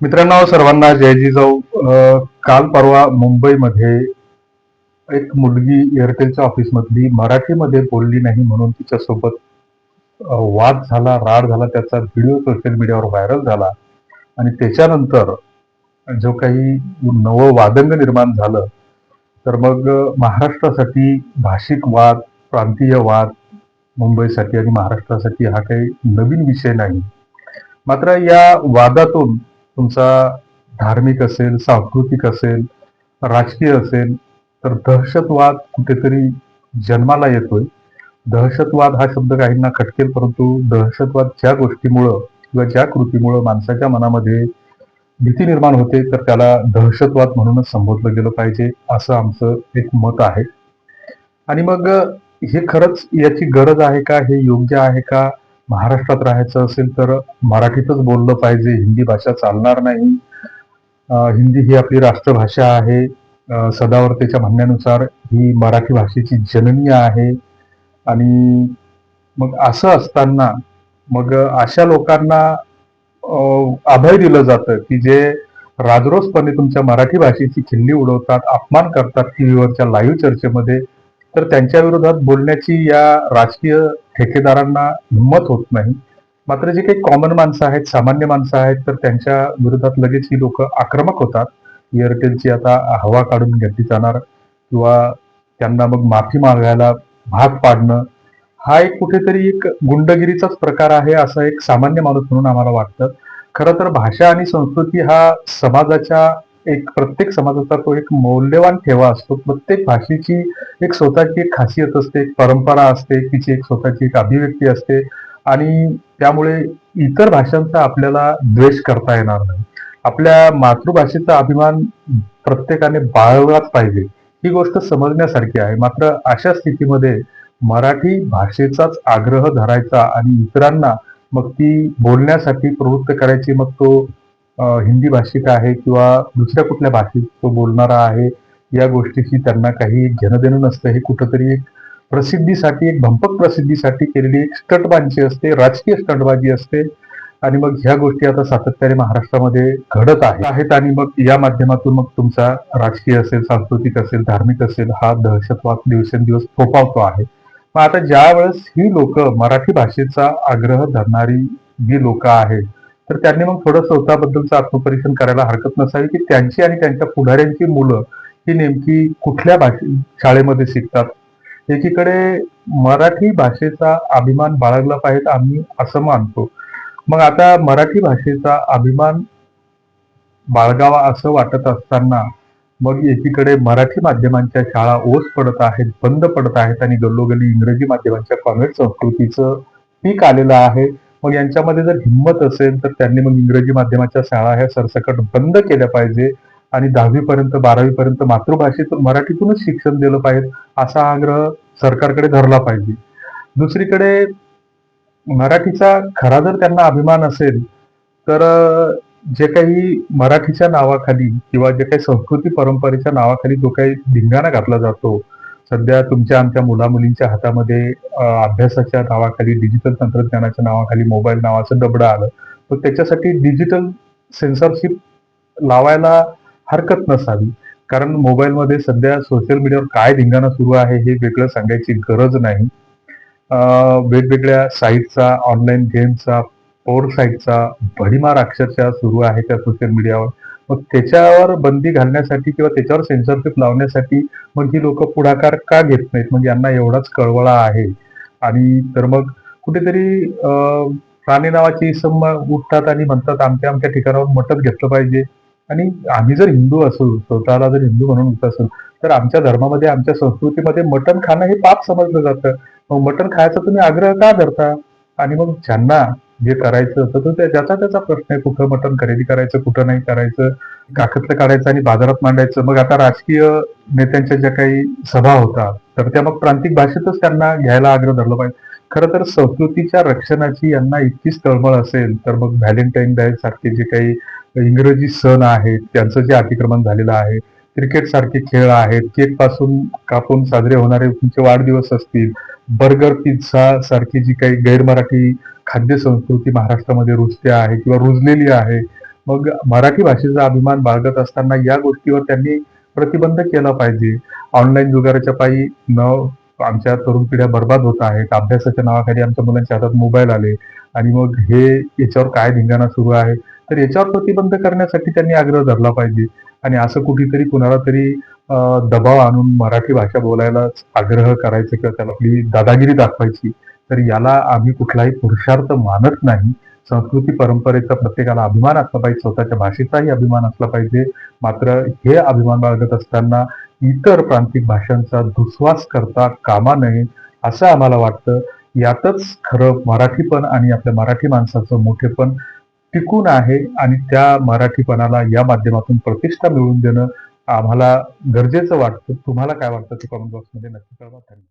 मित्रांनो सर्वांना जय जिजाऊ काल परवा मुंबईमध्ये एक मुलगी एअरटेलच्या ऑफिसमधली मराठीमध्ये बोलली नाही म्हणून तिच्यासोबत वाद झाला राड झाला त्याचा व्हिडिओ सोशल मीडियावर व्हायरल झाला. आणि त्याच्यानंतर जो काही नवं वादंग निर्माण झालं तर मग महाराष्ट्रासाठी भाषिक वाद प्रांतीय वाद मुंबईसाठी आणि महाराष्ट्रासाठी हा काही नवीन विषय नाही. मात्र या वादातून तुमचा धार्मिक असेल सांस्कृतिक असेल राजकीय असेल तर दहशतवाद कुठेतरी जन्माला येतोय. दहशतवाद हा शब्द काहींना खटकेल परंतु दहशतवाद ज्या गोष्टीमुळं किंवा ज्या कृतीमुळं माणसाच्या मनामध्ये भीती निर्माण होते तर त्याला दहशतवाद म्हणूनच संबोधलं गेलं पाहिजे असं आमचं एक मत आहे. आणि मग हे खरंच याची गरज आहे का? हे योग्य आहे का? महाराष्ट्रात राहायचं असेल तर मराठीतच बोललं पाहिजे. हिंदी भाषा चालणार नाही. हिंदी ही आपली राष्ट्रभाषा आहे. सदावर्तेच्या म्हणण्यानुसार ही मराठी भाषेची जननी आहे. आणि मग असं असताना मग अशा लोकांना अभय दिलं जातं की जे राजरोसपणे तुमच्या मराठी भाषेची खिल्ली उडवतात अपमान करतात टीव्हीवरच्या लाईव्ह चर्चेमध्ये. तर त्यांच्या विरोधात बोलण्याची या राजकीय ठेकेदारांना हिंमत होत नाही. मात्र जे काही कॉमन माणसं आहेत सामान्य माणसं आहेत तर त्यांच्या विरोधात लगेच ही लोक आक्रमक होतात. एअरटेलची आता हवा काढून घेतली जाणार किंवा त्यांना मग माफी मागायला भाग पाडणं हा एक कुठेतरी एक गुंडगिरीचाच प्रकार आहे असं एक सामान्य माणूस म्हणून आम्हाला वाटतं. खरं तर भाषा आणि संस्कृती हा समाजाच्या एक प्रत्येक समाजाचा तो एक मौल्यवान ठेवा असतो. प्रत्येक भाषेची एक स्वतःची एक खासियत असते एक परंपरा असते तिची एक स्वतःची एक अभिव्यक्ती असते आणि त्यामुळे इतर भाषांचा आपल्याला द्वेष करता येणार नाही. आपल्या मातृभाषेचा अभिमान प्रत्येकाने बाळगलाच पाहिजे. ही गोष्ट समजण्यासारखी आहे. मात्र अशा स्थितीमध्ये मराठी भाषेचाच आग्रह धरायचा आणि इतरांना मग ती बोलण्यासाठी प्रवृत्त करायची मग तो हिंदी भाषिक आहे किंवा दुसऱ्या कुठल्या भाषेत तो बोलणारा आहे या गोष्टीची त्यांना काही घेणं नसतं. हे कुठंतरी एक प्रसिद्धीसाठी एक भंपक प्रसिद्धीसाठी केलेली एक स्टंटबाजी असते राजकीय स्टंटबाजी असते. आणि मग ह्या गोष्टी आता सातत्याने महाराष्ट्रामध्ये घडत आहे- आहेत आणि मग या माध्यमातून मग तुमचा राजकीय असेल सांस्कृतिक असेल धार्मिक असेल हा दहशतवाद दिवसेंदिवस फोपावतो आहे. मग आता ज्या वेळेस ही लोक मराठी भाषेचा आग्रह धरणारी जी लोक आहेत तर त्यांनी मग थोडं स्वतःबद्दलचं आत्मपरीक्षण करायला हरकत नसावी की त्यांची आणि त्यांच्या पुढाऱ्यांची मुलं ही नेमकी कुठल्या भाषे शाळेमध्ये शिकतात? एकीकडे मराठी भाषेचा अभिमान बाळगला पाहिजे आम्ही असं मानतो. मग आता मराठी भाषेचा अभिमान बाळगावा असं वाटत असताना मग एकीकडे मराठी माध्यमांच्या शाळा ओस पडत आहेत बंद पडत आहेत आणि गल्लोगल्ली इंग्रजी माध्यमांच्या कॉन्व्हेंट संस्कृतीचं पीक आलेलं आहे. मग यांच्यामध्ये जर हिंमत असेल तर त्यांनी मग इंग्रजी माध्यमाच्या शाळा ह्या सरसकट बंद केल्या पाहिजे. आणि दहावीपर्यंत बारावीपर्यंत मातृभाषेतून मराठीतूनच शिक्षण दिलं पाहिजे असा आग्रह सरकारकडे धरला पाहिजे. दुसरीकडे मराठीचा खरा जर त्यांना अभिमान असेल तर जे काही मराठीच्या नावाखाली किंवा जे काही संस्कृती परंपरेच्या नावाखाली जो काही धिंगाणा घातला जातो सध्या तुमच्या आमच्या मुलामुलींच्या हातामध्ये अभ्यासाच्या नावाखाली डिजिटल तंत्रज्ञानाच्या नावाखाली मोबाईल नावाचं डबडं आलं. तर त्याच्यासाठी डिजिटल सेन्सरशिप लावायला हरकत नसावी. कारण मोबाईलमध्ये सध्या सोशल मीडियावर काय धिंगाणा सुरू आहे हे वेगळं सांगायची गरज नाही. वेगवेगळ्या साईटचा ऑनलाईन गेमचा पोर साईटचा भडीमार अक्षरशः सुरू आहे त्या सोशल मीडियावर मग त्याच्यावर बंदी घालण्यासाठी किंवा त्याच्यावर सेन्सरशिप लावण्यासाठी मग ही लोक पुढाकार का घेत नाहीत? मग यांना एवढाच कळवळा आहे. आणि तर मग कुठेतरी राणे नावाची इसम उठतात आणि म्हणतात आमच्या आमच्या ठिकाणावर मटत घेतलं पाहिजे. आणि आम्ही जर हिंदू असू स्वतःला जर हिंदू म्हणून होत असेल तर आमच्या धर्मामध्ये आमच्या संस्कृतीमध्ये मटण खाणं हे पाप समजलं जातं. मग मटण खायचा तुम्ही आग्रह का धरता? आणि मग ज्यांना जे करायचं होतं तर त्या- ज्याचा त्याचा प्रश्न आहे कुठं मटण खरेदी करायचं कुठं नाही करायचं काखतलं काढायचं आणि बाजारात मांडायचं. मग आता राजकीय नेत्यांच्या ज्या काही सभा होतात तर त्या मग प्रांतिक भाषेतच त्यांना घ्यायला आग्रह धरला पाहिजे. खरं तर संस्कृतीच्या रक्षणाची यांना इतकीच तळमळ असेल तर मग व्हॅलेंटाईन डे सारखे जे काही इंग्रजी सण आहेत त्यांचं जे अतिक्रमण झालेलं आहे क्रिकेट सारखे खेळ आहेत. केकपासून कापून साजरे होणारे तुमचे वाढदिवस असतील. बर्गर पिझ्झा सारखी जी काही गैरमराठी खाद्य संस्कृती महाराष्ट्रामध्ये रुजते आहे किंवा रुजलेली आहे मग मराठी भाषेचा अभिमान बाळगत असताना या गोष्टीवर त्यांनी प्रतिबंध केला पाहिजे. ऑनलाईन जुगाराच्या पायी न आमच्या तरुण पिढ्या बर्बाद होत आहेत. अभ्यासाच्या नावाखाली आमच्या मुलांच्या हातात मोबाईल आले आणि मग हे याच्यावर काय धिंगाणा सुरू आहे? तर याच्यावर प्रतिबंध करण्यासाठी त्यांनी आग्रह धरला पाहिजे. आणि असं कुठेतरी कुणाला तरी दबाव आणून मराठी भाषा बोलायला आग्रह करायचं किंवा त्याला आपली दादागिरी दाखवायची तर याला आम्ही कुठलाही पुरुषार्थ मानत नाही. संस्कृती परंपरेचा प्रत्येकाला अभिमान असला पाहिजे स्वतःच्या भाषेचाही अभिमान असला पाहिजे. मात्र हे अभिमान बाळगत असताना इतर प्रांतिक भाषांचा दुस्वास करता कामा नये असं आम्हाला वाटतं. यातच खरं मराठीपण आणि आपल्या मराठी माणसाचं मोठेपण टिकून आहे आणि त्या मराठीपणाला या माध्यमातून प्रतिष्ठा मिळवून देणं आम्हाला गरजेचं वाटतं. तुम्हाला काय वाटतं? ते कमेंट बॉक्समध्ये नक्की कळवा. धन्यवाद.